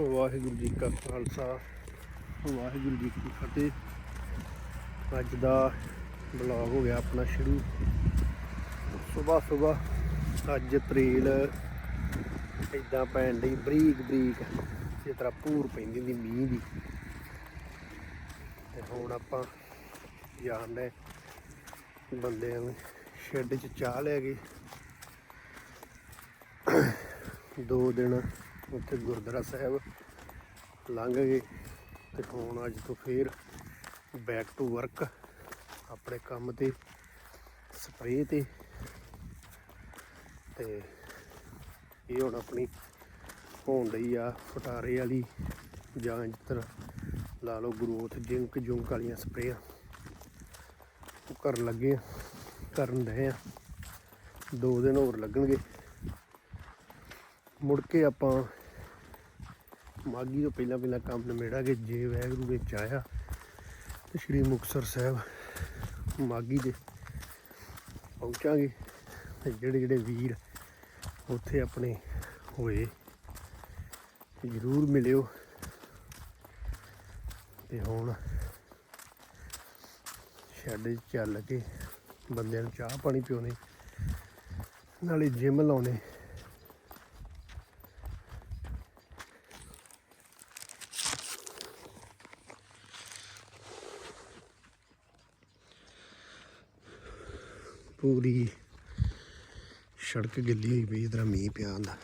ਵਾਹਿਗੁਰੂ ਜੀ ਕਾ ਖਾਲਸਾ, ਵਾਹਿਗੁਰੂ ਜੀ ਕੀ ਫਤਿਹ। ਅੱਜ ਦਾ ਬਲੌਗ ਹੋ ਗਿਆ ਆਪਣਾ ਸ਼ੁਰੂ। ਸਵੇਰ ਸਵੇਰ ਅੱਜ ਤਰੀਲ ਇਦਾਂ ਪੈਣ ਦੀ ਬਰੀਕ ਬਰੀਕ ਜਿਸ ਤਰ੍ਹਾਂ ਪੂਰ ਪੈਂਦੀ ਹੁੰਦੀ ਮੀਂਹ ਦੀ। ਤੇ ਹੁਣ ਆਪਾਂ ਜਾਣਦੇ ਬੰਦਿਆਂ ਨੂੰ ਸ਼ੈੱਡ 'ਚ ਚਾਹ ਲੈ ਗਏ ਦੋ ਦਿਨ ਉੱਥੇ ਗੁਰਦੁਆਰਾ ਸਾਹਿਬ ਲੰਘ ਗਏ ਤੇ ਹੁਣ ਅੱਜ ਤੋਂ ਫੇਰ ਬੈਕ ਟੂ ਵਰਕ ਆਪਣੇ ਕੰਮ ਤੇ ਸਪਰੇਅ ਤੇ ਤੇ ਇਹ ਹੁਣ ਆਪਣੀ ਹੋਣ ਲਈ ਆ ਫਟਾਰੇ ਵਾਲੀ ਜਾਂ ਜਿਸ ਤਰ੍ਹਾਂ ਲਾ ਲਓ ਗਰੋਥ ਜਿੰਕ ਜੁੰਕ ਵਾਲੀਆਂ ਸਪਰੇਆਂ ਉਹ ਕਰਨ ਲੱਗੇ ਆ, ਕਰਨ ਰਹੇ ਆ। ਦੋ ਦਿਨ ਹੋਰ ਲੱਗਣਗੇ। ਮੁੜ ਕੇ ਆਪਾਂ ਮਾਗੀ ਤੋਂ ਪਹਿਲਾਂ ਪਹਿਲਾਂ ਕੰਮ ਨਿਬੇੜਾਂਗੇ, ਜੇ ਵੈਗਰੂ ਵਿੱਚ ਆਇਆ ਤੇ ਸ਼੍ਰੀ ਮੁਕਤਸਰ ਸਾਹਿਬ ਮਾਗੀ ਦੇ ਪਹੁੰਚਾਂਗੇ ਤੇ ਜਿਹੜੇ ਜਿਹੜੇ ਵੀਰ ਉੱਥੇ ਆਪਣੇ ਹੋਏ ਜ਼ਰੂਰ ਮਿਲਿਓ। ਤੇ ਹੁਣ ਸ਼ੈੱਡ 'ਚ ਚੱਲ ਕੇ ਬੰਦਿਆਂ ਨੂੰ ਚਾਹ ਪਾਣੀ ਪਿਉਣੇ, ਨਾਲੇ ਜਿਮ ਲਾਉਣੇ। ਪੂਰੀ ਸੜਕ ਗਿੱਲੀ ਹੋਈ ਪਈ ਇਧਰ ਮੀਂਹ ਪਿਆ ਹੁੰਦਾ।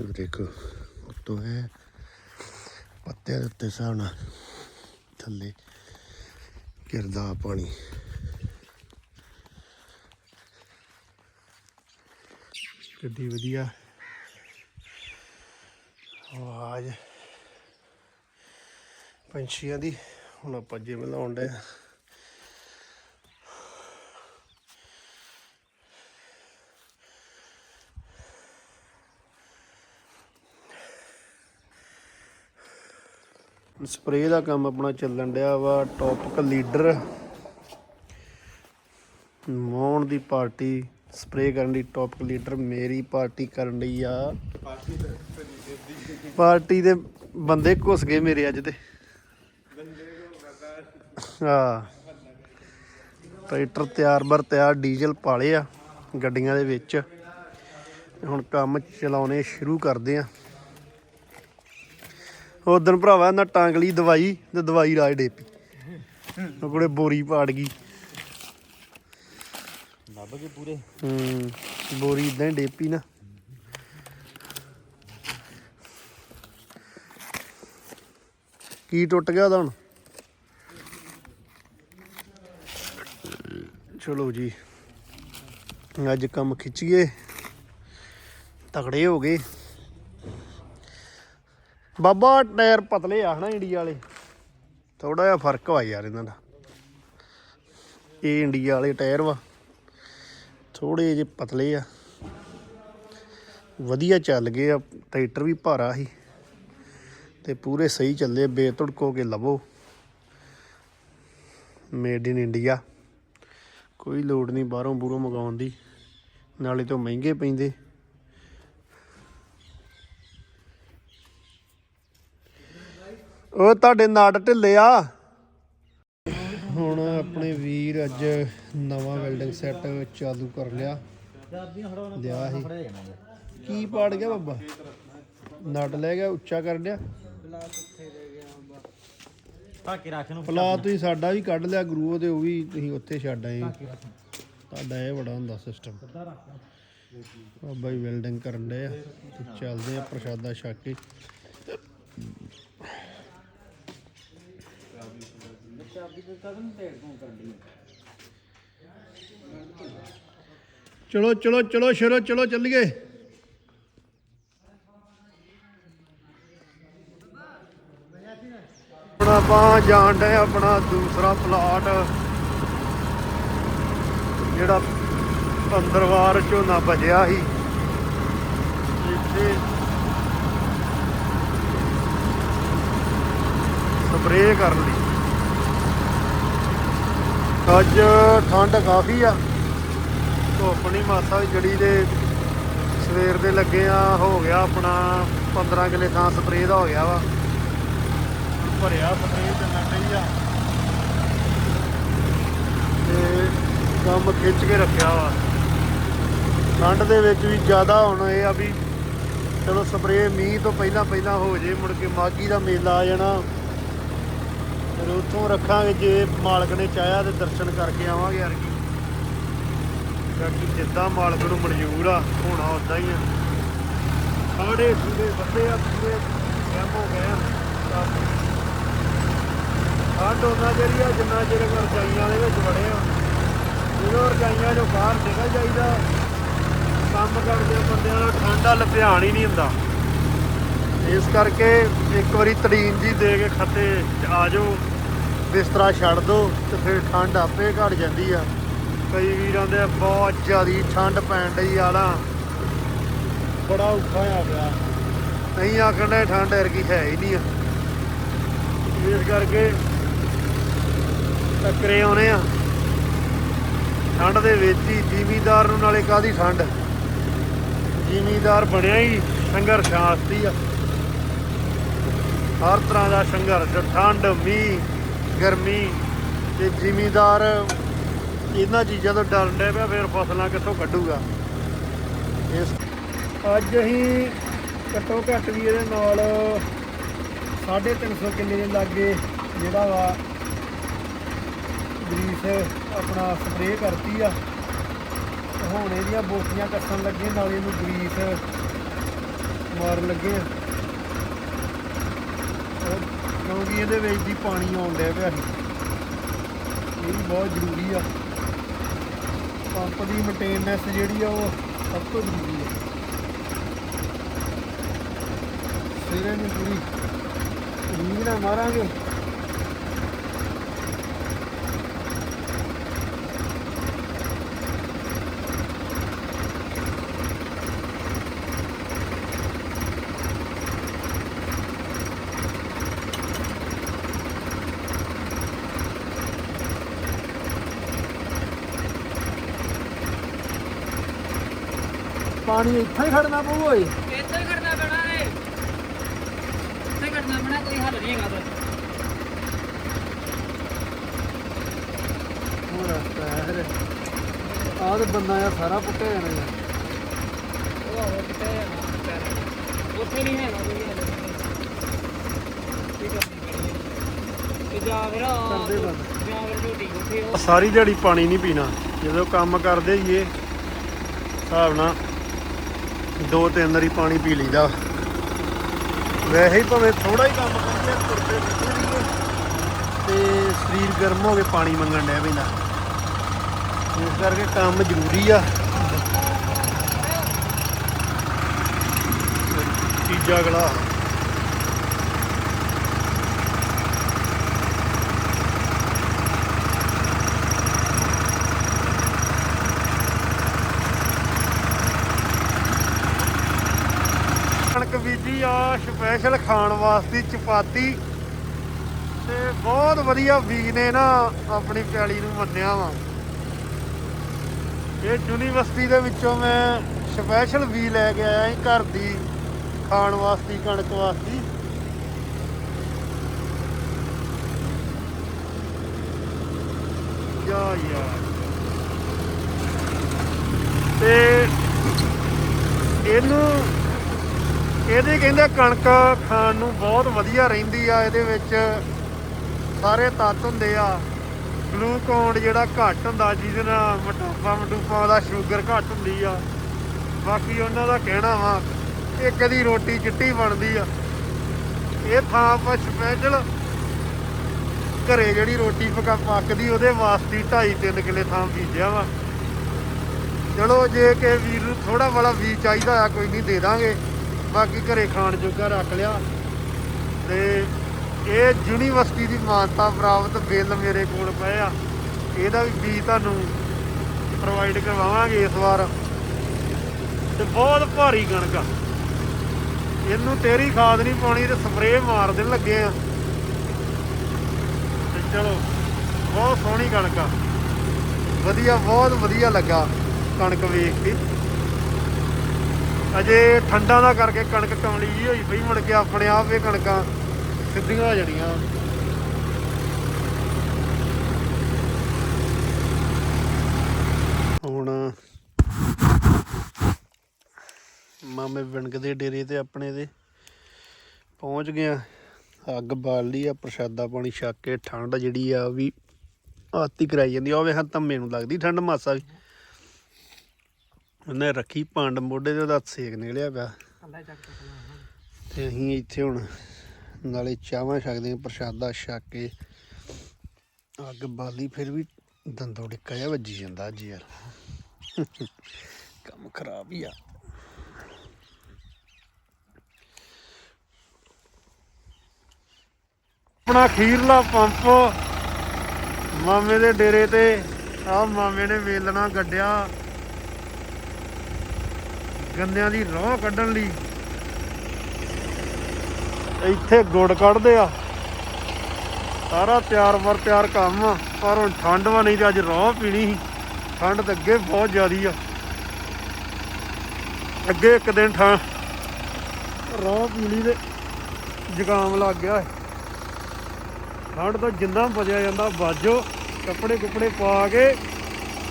ਇਹ ਦੇਖੋ, ਉੱਤੋਂ ਹੈ, ਪੱਤਿਆਂ ਦੇ ਉੱਤੇ ਸਾਣਾ ਥੱਲੇ ਗਿਰਦਾ ਪਾਣੀ। ਗੱਡੀ ਵਧੀਆ। ਆਵਾਜ਼। ਪੰਛੀਆਂ ਦੀ। ਹੁਣ ਆਪਾਂ ਜਿਮ ਲਾਉਣ ਦੇ ਸਪਰੇਅ ਦਾ ਕੰਮ ਆਪਣਾ ਚੱਲਣ ਡਿਆ ਵਾ ਟੌਪਿਕ ਲੀਡਰ ਮੌਣ ਦੀ ਪਾਰਟੀ, ਸਪਰੇਅ ਕਰਨ ਦੀ ਟੌਪਿਕ ਲੀਡਰ ਮੇਰੀ ਪਾਰਟੀ ਕਰਨ ਲਈ ਆ। ਪਾਰਟੀ ਦੇ ਬੰਦੇ ਘੁਸ ਗਏ ਮੇਰੇ ਅੱਜ ਤੇ ਹਾਂ। ਟਰੈਕਟਰ ਤਿਆਰ ਬਰ ਤਿਆਰ ਡੀਜ਼ਲ ਪਾਲੇ ਆ ਗੱਡੀਆਂ ਦੇ ਵਿੱਚ। ਹੁਣ ਕੰਮ ਚਲਾਉਣੇ ਸ਼ੁਰੂ ਕਰਦੇ ਆ। ਉਦੋਂ ਭਰਾਵਾ ਨਾ ਟਾਂਗ ਲਈ ਦਵਾਈ ਤੇ ਦਵਾਈ ਰਾਜ ਡੇਪੀ। ਉਹ ਕੋਲੇ ਬੋਰੀ ਪਾੜ ਗਈ। ਲੱਭ ਕੇ ਪੂਰੇ। ਹੂੰ ਬੋਰੀ ਇਦਾਂ ਡੇਪੀ ਨਾ। ਕੀ ਟੁੱਟ ਗਿਆ ਉਹਦਾ ਹੁਣ? ਚਲੋ ਜੀ, ਅੱਜ ਕੰਮ ਖਿੱਚੀਏ। ਤਗੜੇ ਹੋ ਗਏ। ਬਾਬਾ ਟਾਇਰ ਪਤਲੇ ਆ ਹਨਾ ਇੰਡੀਆ ਵਾਲੇ। ਥੋੜਾ ਜਿਹਾ ਫ਼ਰਕ ਵਾ ਯਾਰ ਇਹਨਾਂ ਦਾ। ਇਹ ਇੰਡੀਆ ਵਾਲੇ ਟਾਇਰ ਵਾ। ਥੋੜੇ ਜਿਹੇ ਪਤਲੇ ਆ। ਵਧੀਆ ਚੱਲ ਗਏ ਆ, ਟਰੈਕਟਰ ਵੀ ਭਾਰਾ ਸੀ। ਤੇ ਪੂਰੇ ਸਹੀ ਚੱਲੇ, ਬੇਤੜਕੋ ਕੇ ਲਵੋ। ਮੇਡ ਇਨ ਇੰਡੀਆ ਕੋਈ ਲੋੜ ਨਹੀਂ ਬਾਹਰੋਂ ਬੂਰੋਂ ਮੰਗਾਉਣ ਦੀ, ਨਾਲੇ ਤੋਂ ਮਹਿੰਗੇ ਪੈਂਦੇ। ਉਹ ਤੁਹਾਡੇ ਨਾੜ ਢਿੱਲੇ ਆ। ਹੁਣ ਆਪਣੇ ਵੀਰ ਅੱਜ ਨਵਾਂ ਵੈਲਡਿੰਗ ਸੈੱਟ ਚਾਲੂ ਕਰ ਲਿਆ। ਲਿਆ ਸੀ। ਕੀ ਪਾੜ ਗਿਆ ਬਾਬਾ? ਨਟ ਲੈ ਗਿਆ, ਉੱਚਾ ਕਰ ਲਿਆ। ਢਾਕੇ ਰੱਖ ਨੂੰ ਪਲਾ ਤੁਸੀਂ ਸਾਡਾ ਵੀ ਕੱਢ ਲਿਆ ਗਰੂ ਉਹਦੇ ਉਹ ਵੀ ਤੁਸੀਂ ਉੱਥੇ ਛੱਡ ਆਏ। ਤੁਹਾਡਾ ਇਹ ਬੜਾ ਹੁੰਦਾ ਸਿਸਟਮ ਬਾਬਾ ਜੀ ਵੈਲਡਿੰਗ ਕਰਨ ਦੇ ਆ। ਤੇ ਚੱਲਦੇ ਆ ਪ੍ਰਸ਼ਾਦਾ ਛਕ ਕੇ। ਚਲੋ ਚਲੋ ਚਲੋ ਸ਼ਰੋ ਚਲੋ ਚੱਲੀਏ। ਹੁਣ ਆਪਾਂ ਜਾਣ ਡਏ ਆਪਣਾ ਦੂਸਰਾ ਪਲਾਟ ਜਿਹੜਾ ਅੰਦਰਵਾਰ ਝੋਨਾ ਭਜਿਆ ਸੀ। ਇੱਥੇ ਸਪਰੇਅ ਕਰਨ ਲਈ। ਅੱਜ ਠੰਡ ਕਾਫੀ ਆ। ਧੁੱਪ ਨਹੀਂ ਮਾਸਾ ਵੀ ਜੜੀ ਦੇ ਸਵੇਰ ਦੇ ਲੱਗੇ ਆ, ਹੋ ਗਿਆ ਆਪਣਾ 15 ਕਿਲੇ ਥਾਂ ਸਪਰੇਅ ਦਾ ਹੋ ਗਿਆ ਵਾ। ਭਰਿਆ ਸਪਰੇਅ ਚੱਲਣ ਡਈ ਆ। ਤੇ ਕੰਮ ਖਿੱਚ ਕੇ ਰੱਖਿਆ ਵਾ। ਠੰਡ ਦੇ ਵਿੱਚ ਵੀ ਜ਼ਿਆਦਾ ਹੁਣ ਇਹ ਆ ਵੀ ਚਲੋ ਸਪਰੇਅ ਮੀਂਹ ਤੋਂ ਪਹਿਲਾਂ ਪਹਿਲਾਂ ਹੋ ਜੇ, ਮੁੜ ਕੇ ਮਾਗੀ ਦਾ ਮੇਲਾ ਆ ਜਾਣਾ। ਫਿਰ ਉੱਥੋਂ ਰੱਖਾਂਗੇ ਜੇ ਮਾਲਕ ਨੇ ਚਾਹਿਆ ਤੇ ਦਰਸ਼ਨ ਕਰਕੇ ਆਵਾਂਗੇ ਯਾਰ ਕੀ। ਬਾਕੀ ਜਿੱਦਾਂ ਮਾਲਕ ਨੂੰ ਮਨਜ਼ੂਰ ਆ, ਹੋਣਾ ਉਦਾਂ ਹੀ ਆ। ਸਾਡੇ ਸੂਦੇ ਵੱਡੇ ਆ, ਪੂਰੇ ਕੰਮ ਹੋ ਗਏ ਆ। ਠੰਡ ਉਹਨਾਂ ਜਿਹੜੀ ਆ, ਜਿੰਨਾ ਚਿਰ ਰਜਾਈਆਂ ਦੇ ਵਿੱਚ ਵੜੇ ਆ, ਜਦੋਂ ਰਜਾਈਆਂ ਚੋਂ ਬਾਹਰ ਨਿਕਲ ਜਾਈਦਾ, ਕੰਮ ਕਰਦੇ ਬੰਦਿਆਂ ਨੂੰ ਠੰਡ ਵੱਲ ਧਿਆਨ ਹੀ ਨਹੀਂ ਹੁੰਦਾ। ਇਸ ਕਰਕੇ ਇੱਕ ਵਾਰੀ ਤੜੀਨ ਜੀ ਦੇ ਕੇ ਖੱਤੇ ਆ ਜਾਓ, ਬਿਸਤਰਾ ਛੱਡ ਦਿਓ ਤੇ ਫਿਰ ਠੰਡ ਆਪੇ ਘਟ ਜਾਂਦੀ ਆ। ਕਈ ਵੀਰਾਂ ਦੇ ਬਹੁਤ ਜ਼ਿਆਦੀ ਠੰਡ ਪੈਣ ਡਈ ਆਲਾ ਬੜਾ ਔਖਾ ਆ ਗਿਆ। ਨਹੀਂ ਆਖਣ ਦੇ ਠੰਡ ਵਰਗੀ ਹੈ ਹੀ ਨਹੀਂ ਆ। ਇਸ ਕਰਕੇ ਟੱਕਰੇ ਆਉਨੇ ਆ। ਠੰਡ ਦੇ ਵਿੱਚ ਹੀ ਜ਼ਿਮੀਦਾਰ ਨੂੰ ਨਾਲੇ ਕਾਦੀ ਠੰਡ? ਜ਼ਿਮੀਦਾਰ ਬਣਿਆ ਹੀ ਸੰਘਰਸ਼ਾਸਤੀ ਆ। ਹਰ ਤਰ੍ਹਾਂ ਦਾ ਸੰਘਰਸ਼, ਠੰਡ, ਮੀਂਹ, ਗਰਮੀ ਤੇ ਜ਼ਿਮੀਦਾਰ ਇਹਨਾਂ ਚੀਜ਼ਾਂ ਤੋਂ ਡਰਨ ਡਿਆ ਪਿਆ, ਫਿਰ ਫਸਲਾਂ ਕਿੱਥੋਂ ਕੱਢੂਗਾ? ਇਸ ਅੱਜ ਅਸੀਂ ਘੱਟੋ ਘੱਟ ਵੀ ਇਹਦੇ ਨਾਲ 350 ਕਿੱਲੇ ਦੇ ਲਾਗੇ ਜਿਹੜਾ ਵਾ ਗਰੀਸ ਆਪਣਾ ਸਪਰੇਅ ਕਰਤੀ ਆ। ਹੁਣ ਇਹਦੀਆਂ ਬੋਟੀਆਂ ਕੱਟਣ ਲੱਗੇ ਨਾਲ ਇਹਨੂੰ ਗਰੀਸ ਮਾਰਨ ਲੱਗੇ ਆ। ਕਿਉਂਕਿ ਇਹਦੇ ਵਿੱਚ ਦੀ ਪਾਣੀ ਆਉਣ ਡਿਆ ਪਿਆ ਸੀ। ਇਹ ਵੀ ਬਹੁਤ ਜ਼ਰੂਰੀ ਆ। ਪੰਪ ਦੀ ਮੇਨਟੇਨੈਂਸ ਜਿਹੜੀ ਆ, ਉਹ ਸਭ ਤੋਂ ਜ਼ਰੂਰੀ ਆ। ਸਿਰੇ ਨੂੰ ਪੂਰੀ ਰੀਂਗ ਨਾਲ ਮਾਰਾਂਗੇ। ਪਾਣੀ ਇੱਥੇ ਹੀ ਖੜਨਾ ਪਊ ਓਏ। ਇੱਥੇ ਹੀ ਕਰਨਾ ਪੈਣਾ ਏ ਇੱਥੇ ਕਰਨਾ ਪੈਣਾ ਕੋਈ ਹੱਲ ਨਹੀਂ ਹੈਗਾ ਬਸ ਹੋਰ ਪੈਰ। ਆਹ ਤੇ ਬੰਦਾ ਆ ਸਾਰਾ ਪੁੱਟਿਆ ਜਾਣਾ ਯਾਰ ਉਹ ਆਹੋ ਕਿਤੇ ਪੈਣਾ ਉੱਥੇ ਨਹੀਂ ਹੈਗਾ ਕੋਈ ਹੱਲ। ਕੀ ਕਰਨੀ ਪੈਣੀ? ਤੇ ਜਾਂ ਫਿਰ ਆਹ ਕਰਦੇ ਬੰਦ। ਜਾਂ ਫਿਰ ਉੱਥੇ ਉਹ ਸਾਰੀ ਦਿਹਾੜੀ ਪਾਣੀ ਨਹੀਂ ਪੀਣਾ। ਜਦੋਂ ਕੰਮ ਕਰਦੇ ਹੀਏ ਹਿਸਾਬ ਨਾਲ ਦੋ ਤਿੰਨ ਵਾਰੀ ਪਾਣੀ ਪੀ ਲਈਦਾ। ਵੈਸੇ ਹੀ ਭਾਵੇਂ ਥੋੜਾ ਹੀ ਕੰਮ ਕਰਦੇ ਤੁਰਦੇ ਫਿਰਦੇ ਤੇ ਸਰੀਰ ਗਰਮ ਹੋ ਕੇ ਪਾਣੀ ਮੰਗਣ ਡਿਆ ਪੈਂਦਾ। ਇਸ ਕਰਕੇ ਕੰਮ ਜ਼ਰੂਰੀ ਆ। ਤੀਜਾ ਗਲਾ ਕਣਕ ਆ ਸਪੈਸ਼ਲ ਖਾਣ ਵਾਸਤੇ ਚਪਾਤੀ। ਤੇ ਬਹੁਤ ਵਧੀਆ ਵੀ ਨੇ ਨਾ ਆਪਣੀ ਪਿਆਲੀ ਨੂੰ ਮੰਨਿਆ ਵਾ। ਇਹ ਯੂਨੀਵਰਸਿਟੀ ਦੇ ਵਿੱਚੋਂ ਮੈਂ ਸਪੈਸ਼ਲ ਵੀ ਲੈ ਕੇ ਆਇਆ ਸੀ ਘਰ ਦੀ ਖਾਣ ਵਾਸਤੇ, ਕਣਕ ਵਾਸਤੇ। ਯਾ ਯਾਰ ਤੇ ਇਹਨੂੰ ਇਹਦੀ ਕਹਿੰਦੇ ਕਣਕ ਖਾਣ ਨੂੰ ਬਹੁਤ ਵਧੀਆ ਰਹਿੰਦੀ ਆ, ਇਹਦੇ ਵਿੱਚ ਸਾਰੇ ਤੱਤ ਹੁੰਦੇ ਆ। ਗਲੂਕੋਨ ਜਿਹੜਾ ਘੱਟ ਹੁੰਦਾ, ਜਿਹਦੇ ਨਾਲ ਮੋਟਾਪਾ ਮਟੂਪਾ ਦਾ ਸ਼ੂਗਰ ਘੱਟ ਹੁੰਦੀ ਆ। ਬਾਕੀ ਉਹਨਾਂ ਦਾ ਕਹਿਣਾ ਵਾ ਇਹ ਕਦੀ ਰੋਟੀ ਚਿੱਟੀ ਬਣਦੀ ਆ। ਇਹ ਥਾਂ ਆਪਾਂ ਸਪੈਸ਼ਲ ਘਰੇ ਜਿਹੜੀ ਰੋਟੀ ਪਕਾ, ਪੱਕਦੀ, ਉਹਦੇ ਵਾਸਤੇ 2.5 3 ਕਿੱਲੇ ਥਾਂ ਬੀਜਿਆ ਵਾ। ਚਲੋ, ਜੇ ਕਿ ਵੀਰ ਨੂੰ ਥੋੜਾ ਬੜਾ ਵੀ ਚਾਹੀਦਾ ਆ, ਕੋਈ ਨਹੀਂ ਦੇ ਦਾਂਗੇ। ਬਾਕੀ ਘਰੇ ਖਾਣ ਜੋਗਾ ਰੱਖ ਲਿਆ। ਤੇ ਇਹ ਯੂਨੀਵਰਸਿਟੀ ਦੀ ਮਾਨਤਾ ਪ੍ਰਾਪਤ ਬਿੱਲ ਮੇਰੇ ਕੋਲ ਪਏ ਆ। ਇਹਦਾ ਵੀ ਬੀਜ ਤੁਹਾਨੂੰ ਪ੍ਰੋਵਾਈਡ ਕਰਵਾਵਾਂਗੇ ਇਸ ਵਾਰ। ਤੇ ਬਹੁਤ ਭਾਰੀ ਕਣਕ ਆ। ਇਹਨੂੰ ਤੇਰੀ ਖਾਦ ਨਹੀਂ ਪਾਉਣੀ ਤੇ ਸਪਰੇਅ ਮਾਰ ਦੇਣ ਲੱਗੇ ਆ। ਤੇ ਚਲੋ, ਬਹੁਤ ਸੋਹਣੀ ਕਣਕ ਆ। ਵਧੀਆ, ਬਹੁਤ ਵਧੀਆ ਲੱਗਾ ਕਣਕ ਵੇਖ ਕੇ। ਅਜੇ ਠੰਡਾ ਦਾ ਕਰਕੇ ਕਣਕ ਕਮਲੀ ਜੀ ਹੋਈ ਪਈ ਮੁੜ ਕੇ ਆਪਣੇ ਆਪ ਇਹ ਕਣਕਾਂ ਸਿੱਧੀਆਂ ਹੋ ਜਾਣੀਆਂ। ਹੁਣ ਮਾਮੇ ਵਿਣਕ ਦੇ ਡੇਰੇ ਤੇ ਆਪਣੇ ਦੇ ਪਹੁੰਚ ਗਿਆ ਅੱਗ ਬਾਲ ਲਈ ਆ, ਪ੍ਰਸ਼ਾਦਾ ਪਾਣੀ ਛੱਕ ਕੇ, ਠੰਡ ਜਿਹੜੀ ਆ ਉਹ ਵੀ ਆਤੀ ਕਰਾਈ ਜਾਂਦੀ ਆ। ਉਹ ਵੇਖਾਂ ਧੰਮੇ ਨੂੰ ਲੱਗਦੀ, ਠੰਡ ਮਾਸਾ ਵੀ। ਉਹਨੇ ਰੱਖੀ ਪੰਡ ਮੋਢੇ ਤੇ ਉਹਦਾ ਸੇਕ ਨਿਕਲਿਆ ਪਿਆ। ਤੇ ਅਸੀਂ ਇੱਥੇ ਹੁਣ ਨਾਲੇ ਚਾਹਾਂ ਛਕਦੇ ਹਾਂ ਪ੍ਰਸ਼ਾਦਾ ਛਕ ਕੇ। ਅੱਗ ਬਾਲੀ ਫਿਰ ਵੀ ਦੰਦੋ ਡਿੱਕਾ ਜਿਹਾ ਵੱਜੀ ਜਾਂਦਾ ਅੱਜ ਯਾਰ। ਕੰਮ ਖਰਾਬ ਹੀ ਆ। ਆਪਣਾ ਖੀਰਲਾ ਪੰਪ ਮਾਮੇ ਦੇ ਡੇਰੇ ਤੇ ਆ ਮਾਮੇ ਨੇ ਵੇਲਣਾ ਗੱਡਿਆ। ਗੰਨਿਆਂ ਦੀ ਰੋਹ ਕੱਢਣ ਲਈ। ਇੱਥੇ ਗੁੜ ਕੱਢਦੇ ਆ। ਸਾਰਾ ਤਿਆਰ ਵਰ ਤਿਆਰ ਕੰਮ ਆ, ਪਰ ਹੁਣ ਠੰਡ ਵਾ ਨਹੀਂ ਤੇ ਅੱਜ ਰੋਹ ਪੀਣੀ ਸੀ। ਠੰਡ ਤਾਂ ਅੱਗੇ ਬਹੁਤ ਜ਼ਿਆਦੀ ਆ। ਅੱਗੇ ਇੱਕ ਦਿਨ ਠਾ ਰੋਹ ਪੀਣੀ ਤੇ ਜ਼ੁਕਾਮ ਲੱਗ ਗਿਆ ਠੰਡ ਤੋਂ ਜਿੰਨਾ ਬਚਿਆ ਜਾਂਦਾ ਬਾਜੋ ਕੱਪੜੇ ਕੁਪੜੇ ਪਾ ਕੇ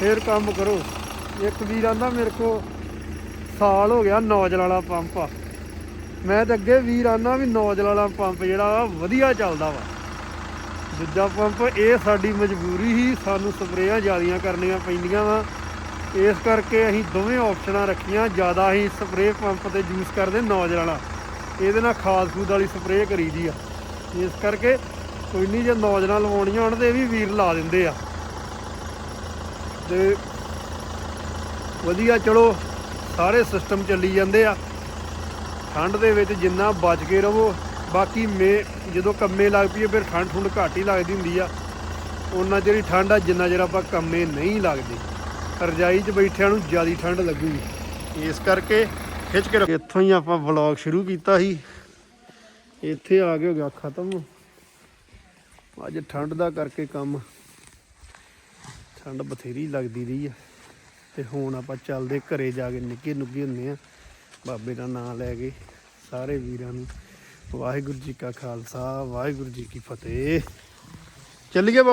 ਫੇਰ ਕੰਮ ਕਰੋ। ਇੱਕ ਵੀਰ ਆਂਦਾ ਮੇਰੇ ਕੋ ਸਾਲ ਹੋ ਗਿਆ ਨੌਜਲ ਵਾਲਾ ਪੰਪ ਆ। ਮੈਂ ਤਾਂ ਅੱਗੇ ਵੀਰ ਆਨਾ ਵੀ ਨੌਜਲ ਵਾਲਾ ਪੰਪ ਜਿਹੜਾ ਵਾ ਵਧੀਆ ਚੱਲਦਾ ਵਾ। ਦੂਜਾ ਪੰਪ ਇਹ ਸਾਡੀ ਮਜਬੂਰੀ ਹੀ ਸਾਨੂੰ ਸਪਰੇਆਂ ਜ਼ਿਆਦੀਆਂ ਕਰਨੀਆਂ ਪੈਂਦੀਆਂ ਵਾ। ਇਸ ਕਰਕੇ ਅਸੀਂ ਦੋਵੇਂ ਆਪਸ਼ਨਾਂ ਰੱਖੀਆਂ, ਜ਼ਿਆਦਾ ਅਸੀਂ ਸਪਰੇਅ ਪੰਪ ਤੇ ਯੂਜ਼ ਕਰਦੇ ਨੌਜਲ ਵਾਲਾ। ਇਹਦੇ ਨਾਲ ਖਾਦ ਖੂਦ ਵਾਲੀ ਸਪਰੇਅ ਕਰੀਦੀ ਆ। ਇਸ ਕਰਕੇ ਕੋਈ ਨਹੀਂ ਜੇ ਨੌਜਲਾਂ ਲਵਾਉਣੀਆਂ ਹੋਣ ਤੇ ਇਹ ਵੀ ਵੀਰ ਲਾ ਦਿੰਦੇ ਆ। ਤੇ ਵਧੀਆ, ਚਲੋ ਸਾਰੇ ਸਿਸਟਮ ਚੱਲੀ ਜਾਂਦੇ ਆ। ਠੰਡ ਦੇ ਵਿੱਚ ਜਿੰਨਾ ਬਚ ਕੇ ਰਹੋ, ਬਾਕੀ ਮੇ ਜਦੋਂ ਕੰਮੇ ਲੱਗ ਪਈਏ, ਫਿਰ ਠੰਡ ਠੁੰਡ ਘੱਟ ਹੀ ਲੱਗਦੀ ਹੁੰਦੀ ਆ। ਉਹਨਾਂ ਜਿਹੜੀ ਠੰਡ ਆ, ਜਿੰਨਾ ਜਿਹੜਾ ਆਪਾਂ ਕੰਮੇ ਨਹੀਂ ਲੱਗਦੇ। ਰਜਾਈ 'ਚ ਬੈਠਿਆਂ ਨੂੰ ਜ਼ਿਆਦਾ ਠੰਡ ਲੱਗੂਗੀ। ਇਸ ਕਰਕੇ ਖਿੱਚ ਕੇ ਇੱਥੋਂ ਹੀ ਆਪਾਂ ਵਲੌਗ ਸ਼ੁਰੂ ਕੀਤਾ ਸੀ। ਇੱਥੇ ਆ ਕੇ ਹੋ ਗਿਆ, ਖਤਮ। ਅੱਜ ਠੰਡ ਦਾ ਕਰਕੇ ਕੰਮ। ਠੰਡ ਬਥੇਰੀ ਲੱਗਦੀ ਰਹੀ ਆ। ਤੇ ਹੁਣ ਆਪਾਂ ਚੱਲਦੇ ਘਰੇ ਜਾ ਕੇ ਨਿੱਕੇ ਨੁੱਗੇ ਹੁੰਨੇ ਆ। ਬਾਬੇ ਦਾ ਨਾਮ ਲੈ ਕੇ ਸਾਰੇ ਵੀਰਾਂ ਨੂੰ ਵਾਹਿਗੁਰੂ ਜੀ ਕਾ ਖਾਲਸਾ, ਵਾਹਿਗੁਰੂ ਜੀ ਕੀ ਫਤਿਹ। ਚੱਲੀਏ ਬਾਬਾ।